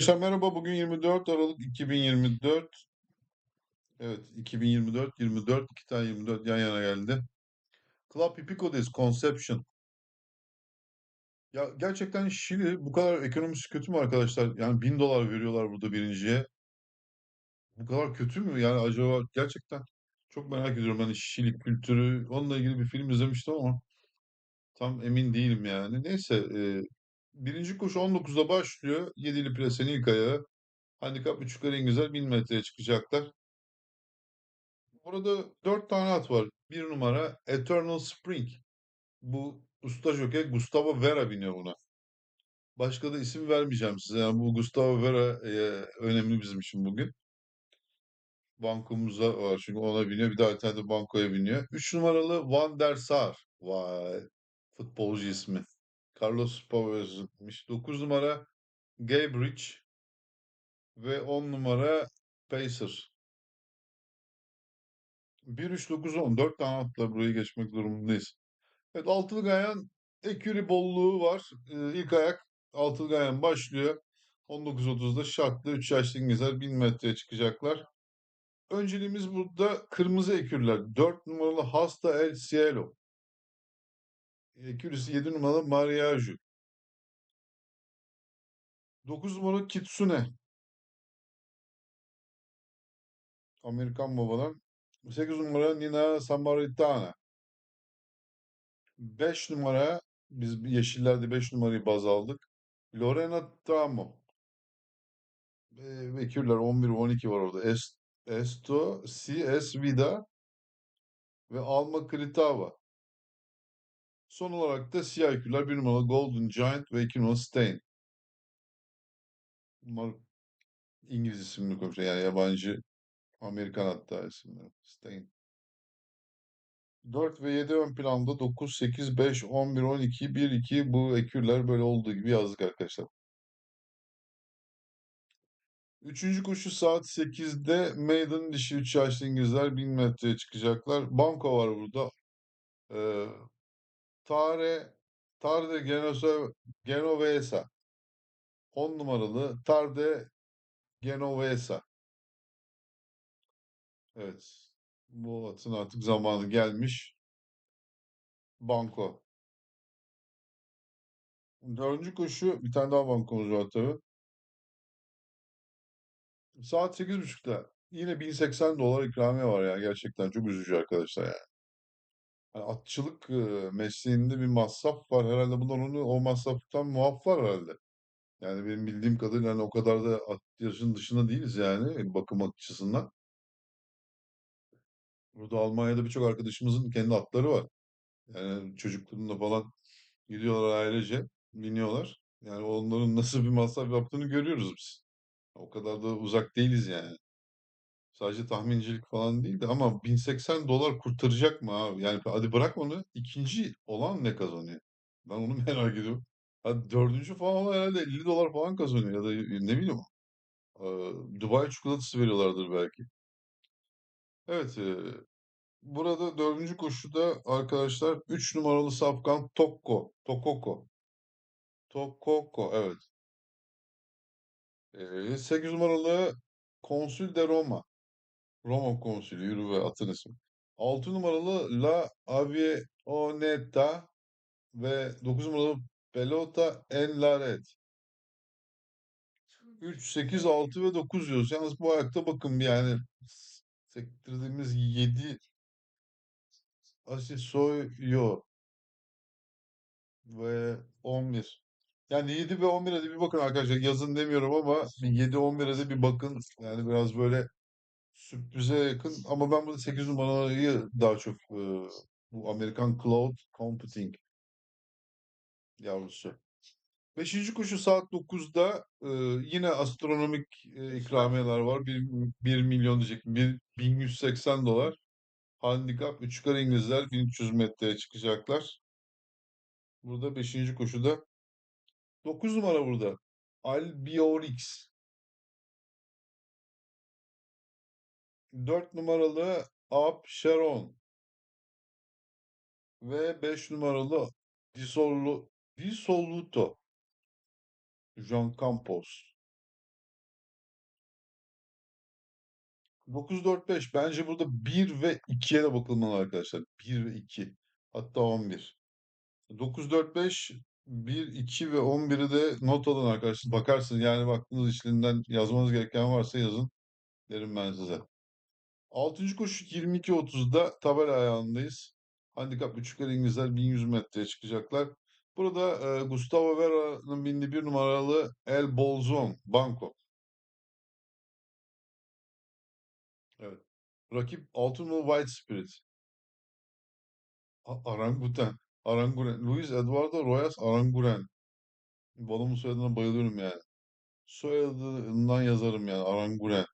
Arkadaşlar merhaba. Bugün 24 Aralık 2024. Evet, 2024, 24, iki tane 24 yan yana geldi. Club Hippico'dayız, Conception. Ya gerçekten Şili bu kadar ekonomisi kötü mü arkadaşlar? Yani bin dolar veriyorlar burada birinciye. Bu kadar kötü mü? Yani acaba gerçekten çok merak ediyorum. Hani Şili kültürü, onunla ilgili bir film izlemiştim ama tam emin değilim yani. Neyse, e, birinci koşu 19'da başlıyor. Yedili Plase'nin ilk ayağı. Handikap 3 yukarı İngilizler 1000 metreye çıkacaklar. Burada dört tane at var. Bir numara Eternal Spring. Bu usta jokey Gustavo Vera biniyor buna. Başka da isim vermeyeceğim size. Yani bu Gustavo Vera e, önemli bizim için bugün. Bankomuzda var çünkü ona biniyor. Bir de alternatif bankoya biniyor. Üç numaralı Van der Sar. Vay. Futbolcu ismi. Carlos Pavez'miş. Dokuz numara Gaybridge. Ve on numara Pacer. 1, 3, 9, 10. 4 tane atla burayı geçmek durumundayız. Evet altılı gayan ekürü bolluğu var. Ee, ilk ayak altılı gayan başlıyor. 19.30'da şartlı 3 yaşlı İngilizler 1000 metreye çıkacaklar. Önceliğimiz burada kırmızı ekürler. 4 numaralı Hasta El Cielo. Ekürüsü 7 numaralı Mariaju. 9 numaralı Kitsune. Amerikan babalar. 8 numara Nina Samaritana. 5 numara biz yeşillerde 5 numarayı baz aldık. Lorena Tramo. E, vekiller 11 12 var orada. Est, Esto, CS Vida ve Alma Kritava. Son olarak da siyah ekürler 1 numaralı Golden Giant ve 2 numaralı Stain. Bunlar İngiliz isimli koymuşlar. Yani yabancı Amerikan hatta isimleri. Stain. 4 ve 7 ön planda 9, 8, 5, 11, 12, 1, 2 bu ekürler böyle olduğu gibi yazdık arkadaşlar. Üçüncü koşu saat 8'de Maiden dişi 3 yaşlı İngilizler 1000 metreye çıkacaklar. Banko var burada. Ee, Tare Tarde Genosa, Genovesa 10 numaralı Tarde Genovesa. Evet. Bu atın artık zamanı gelmiş. Banko. Dördüncü koşu bir tane daha bankomuz var tabii. Saat 8.30'da yine 1080 dolar ikramiye var ya. Gerçekten çok üzücü arkadaşlar yani. Atçılık e, mesleğinde bir masraf var. Herhalde bunlar onu o masraftan muaf var herhalde. Yani benim bildiğim kadarıyla hani o kadar da at yarışının dışında değiliz yani bakım açısından. Burada Almanya'da birçok arkadaşımızın kendi atları var. Yani çocuklarında falan gidiyorlar ailece, biniyorlar. Yani onların nasıl bir masraf yaptığını görüyoruz biz. O kadar da uzak değiliz yani. Sadece tahmincilik falan değildi ama 1080 dolar kurtaracak mı abi? Yani hadi bırak onu. ikinci olan ne kazanıyor? Ben onu merak ediyorum. Hadi dördüncü falan olan herhalde 50 dolar falan kazanıyor ya da ne bileyim. eee, Dubai çikolatası veriyorlardır belki. Evet, eee, burada dördüncü koşuda arkadaşlar 3 numaralı safkan Tokko, Tokoko, Tokoko, evet. Eee 8 numaralı Konsül de Roma, Roma konsülü, yürü ve atın ismi. 6 numaralı La Avioneta ve 9 numaralı Pelota en Laret. 3, 8, 6 ve 9 diyoruz. Yalnız bu ayakta bakın yani sektirdiğimiz 7 Asisoyo ve 11. Yani 7 ve 11'e de bir bakın arkadaşlar. Yazın demiyorum ama 7 11'e de bir bakın. Yani biraz böyle sürprize yakın ama ben burada 8 numarayı daha çok e, bu Amerikan Cloud Computing yavrusu. Beşinci koşu saat 9'da e, yine astronomik e, ikramiyeler var. 1, 1 milyon diyecek. 1, 1180 dolar. Handikap 3 yukarı İngilizler 1300 metreye çıkacaklar. Burada 5. koşuda 9 numara burada. Albiorix. 4 numaralı Ab Sharon ve 5 numaralı Disolu, Disoluto John Campos. 9-4-5 bence burada 1 ve 2'ye de bakılmalı arkadaşlar. 1 ve 2 hatta 11. 9-4-5 1, 2 ve 11'i de not alın arkadaşlar. Bakarsınız yani baktığınız işlerinden yazmanız gereken varsa yazın derim ben size. 6. koşu 22.30'da tabela ayağındayız. Handikap buçuklar İngilizler 1100 metreye çıkacaklar. Burada e, Gustavo Vera'nın bindiği bir numaralı El Bolzon Banco. Evet. Rakip 6 numaralı White Spirit. A- Aranguren. Aranguren. Luis Eduardo Royas Aranguren. Balımın soyadına bayılıyorum yani. Soyadından yazarım yani Aranguren.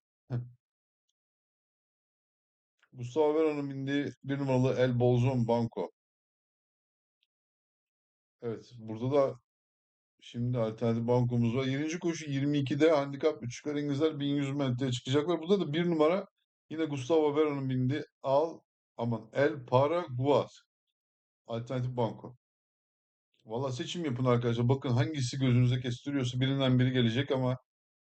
Gustavo Vera'nın bindiği bir numaralı El Bolzon Banco. Evet. Burada da Şimdi alternatif bankomuz var. 7. koşu 22'de handikap 3 çıkar İngilizler 1100 metreye çıkacaklar. Burada da bir numara yine Gustavo Vera'nın bindiği Al aman El Paraguas alternatif banko. Valla seçim yapın arkadaşlar. Bakın hangisi gözünüze kestiriyorsa birinden biri gelecek ama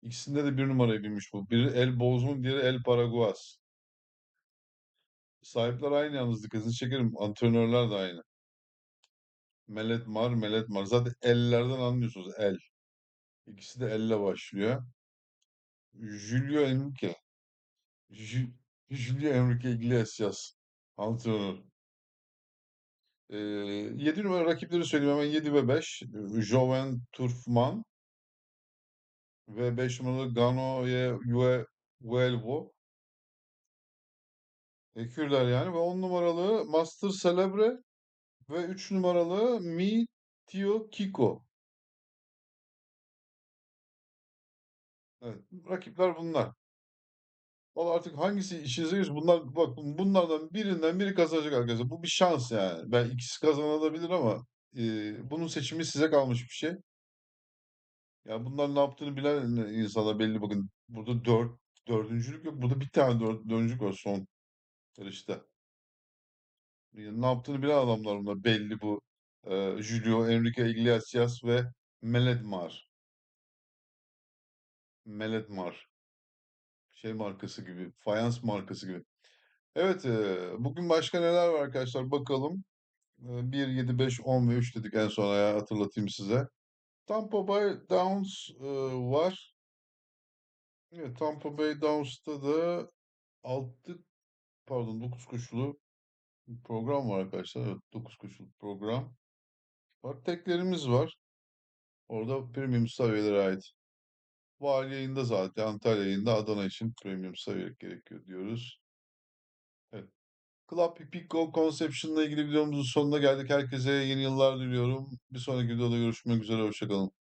ikisinde de bir numarayı binmiş bu. Biri El Bozmun, diğeri El Paraguas. Sahipler aynı yalnız dikkatinizi çekerim. Antrenörler de aynı. Melet Mar, Melet Mar. Zaten ellerden anlıyorsunuz. El. İkisi de elle başlıyor. Julio Enrique. Ju- Julio Enrique Iglesias. Antrenör. Ee, 7 numara rakipleri söyleyeyim hemen 7 ve 5. Joven Turfman ve 5 numaralı Ganoye Yue Vuelvo. Ekürler yani ve 10 numaralı Master Celebre ve 3 numaralı Mi Tio Kiko. Evet, rakipler bunlar. Valla artık hangisi işinize gelirse bunlar bak bunlardan birinden biri kazanacak arkadaşlar. Bu bir şans yani. Ben ikisi kazanabilir ama e, bunun seçimi size kalmış bir şey. Ya bunlar ne yaptığını bilen insana belli bakın. Burada dört, dördüncülük yok. Burada bir tane dört, dördüncülük var son Yani ne yaptığını bilen adamlar bunlar. Belli bu. E, Julio, Enrique Iglesias ve Meledmar. Meledmar. Şey markası gibi. Fayans markası gibi. Evet, e, bugün başka neler var arkadaşlar bakalım. E, 1, 7, 5, 10 ve 3 dedik en son ya hatırlatayım size. Tampa Bay Downs e, var. Evet, Tampa Bay Downs'ta da 6 pardon 9 koşulu bir program var arkadaşlar. Evet, 9 koşulu program. Var teklerimiz var. Orada premium seviyelere ait. Vali yayında zaten Antalya yayında Adana için premium seviye gerekiyor diyoruz. Evet. Club Hippico Conception'la ilgili videomuzun sonuna geldik. Herkese yeni yıllar diliyorum. Bir sonraki videoda görüşmek üzere. Hoşçakalın.